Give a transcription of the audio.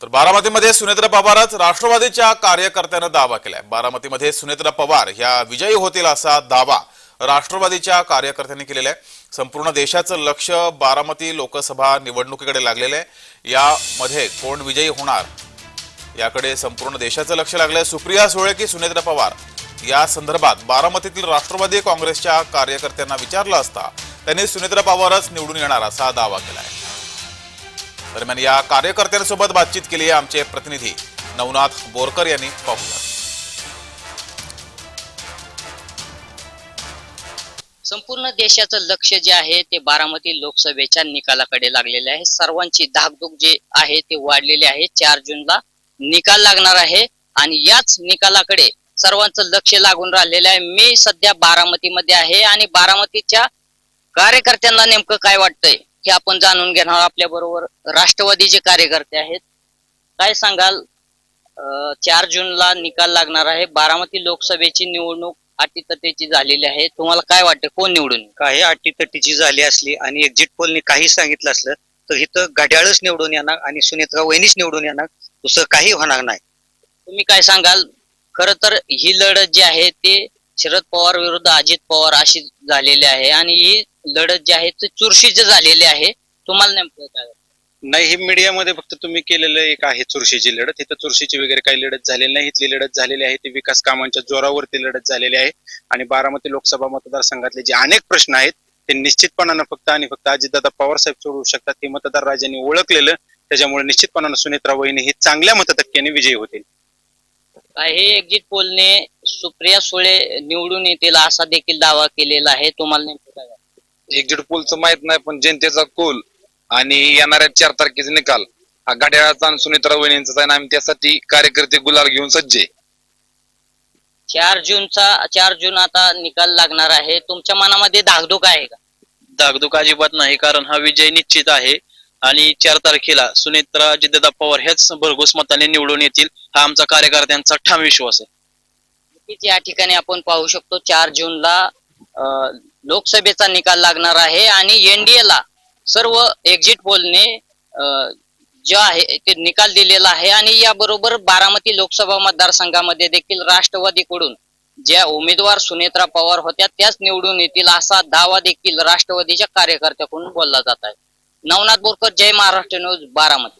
तर बारामतीमध्ये सुनेत्रा पवारच राष्ट्रवादीच्या कार्यकर्त्यानं दावा केलाय. बारामतीमध्ये सुनेत्र पवार ह्या विजयी होतील असा दावा राष्ट्रवादीच्या कार्यकर्त्यांनी केलेला आहे संपूर्ण देशाचं लक्ष बारामती लोकसभा निवडणुकीकडे लागलेलं आहे. यामध्ये कोण विजयी होणार? याकडे संपूर्ण देशाचं लक्ष लागलंय. सुप्रिया सुळे की सुनेत्रा पवार? या संदर्भात बारामतीतील राष्ट्रवादी काँग्रेसच्या कार्यकर्त्यांना विचारलं असता त्यांनी सुनेत्रा पवारच निवडून येणार असा दावा केलाय. दरम्यान या कार्यकर्त्यांसोबत बातचीत केली आहे आमचे प्रतिनिधी नवनाथ बोरकर यांनी. पाहूया. संपूर्ण देशाचं लक्ष जे आहे ते बारामती लोकसभेच्या निकालाकडे लागलेले आहे. सर्वांची धाकधूक जे आहे ते वाढलेले आहे. चार जूनला निकाल लागणार आहे आणि याच निकालाकडे सर्वांचं लक्ष लागून राहिलेलं आहे. मी सध्या बारामतीमध्ये आहे आणि बारामतीच्या कार्यकर्त्यांना नेमकं काय वाटतंय? हे आपण जाणून घेणार आपल्या बरोबर राष्ट्रवादीचे कार्यकर्ते आहेत. काय सांगाल? चार जूनला निकाल लागणार आहे. बारामती लोकसभेची निवडणूक अटीतटीची झालेली आहे. तुम्हाला काय वाटतं? कोण निवडून? काही अटीतटीची झाली असली आणि एक्झिट पोलने काही सांगितलं असलं तर इथं घड्याळच निवडून येणार आणि सुनेत्रा वहिनीच निवडून येणार. दुसरं काही होणार नाही. तुम्ही काय सांगाल? खर तर ही लढत जी आहे ते शरद पवार विरुद्ध अजित पवार अशी झालेली आहे. आणि ही लढत जी आहे ती चुरशीची झालेली आहे. तुम्हाला नेमकं काय वाटतं? नाही हे मीडियामध्ये फक्त तुम्ही केलेलं एक आहे चुरशीची लढत. इथं चुरशीची वगैरे काही लढत झालेली नाही. इथली लढत झालेली आहे. ती विकास कामांच्या जोरावरती लढत झालेली आहे. आणि बारामती लोकसभा मतदारसंघातले जे अनेक प्रश्न आहेत ते निश्चितपणानं फक्त आणि फक्त अजितदादा पवार साहेब सोडवू शकतात. हे मतदार राजांनी ओळखलेलं. त्याच्यामुळे निश्चितपणानं सुनेत्रा वहिनी हे चांगल्या मतटक्क्याने विजयी होतील. हे एक्झिट पोलने सुप्रिया सुळे निवडून येतील असा देखील दावा केलेला आहे. तुम्हाला नेमकं काय वाटतं? एक्झिट पोलचं माहीत नाही पण जनतेचा कोल आणि येणाऱ्या चार तारखेचा निकाल. हा घड्याळाचा आणि सुनीत्रा वहिनींचा आहे आणि आम्ही त्यासाठी कार्यकर्ते गुलाल घेऊन सज्ज आहे. चार जूनचा चार जून आता निकाल लागणार आहे. तुमच्या मनामध्ये धाकधूक आहे का? धाकधूक अजिबात नाही कारण हा विजय निश्चित आहे. आणि चार तारखेला सुनेत्रा जिद्ददा पवार ह्याच भरघोस मताने निवडून येतील हा आमचा कार्यकर्त्यांचा ठाम विश्वास आहे. नक्कीच या ठिकाणी आपण पाहू शकतो चार जूनला लोकसभेचा निकाल लागणार आहे आणि एनडीएला सर्व एक्झिट पोलने जे आहे ते निकाल दिलेला आहे आणि याबरोबर बारामती लोकसभा मतदारसंघामध्ये देखील राष्ट्रवादीकडून ज्या उमेदवार सुनेत्रा पवार होत्या त्याच निवडून येतील असा दावा देखील राष्ट्रवादीच्या कार्यकर्त्याकडून बोलला जात आहे. नवनाथ बोरकर जय महाराष्ट्र न्यूज बारामती.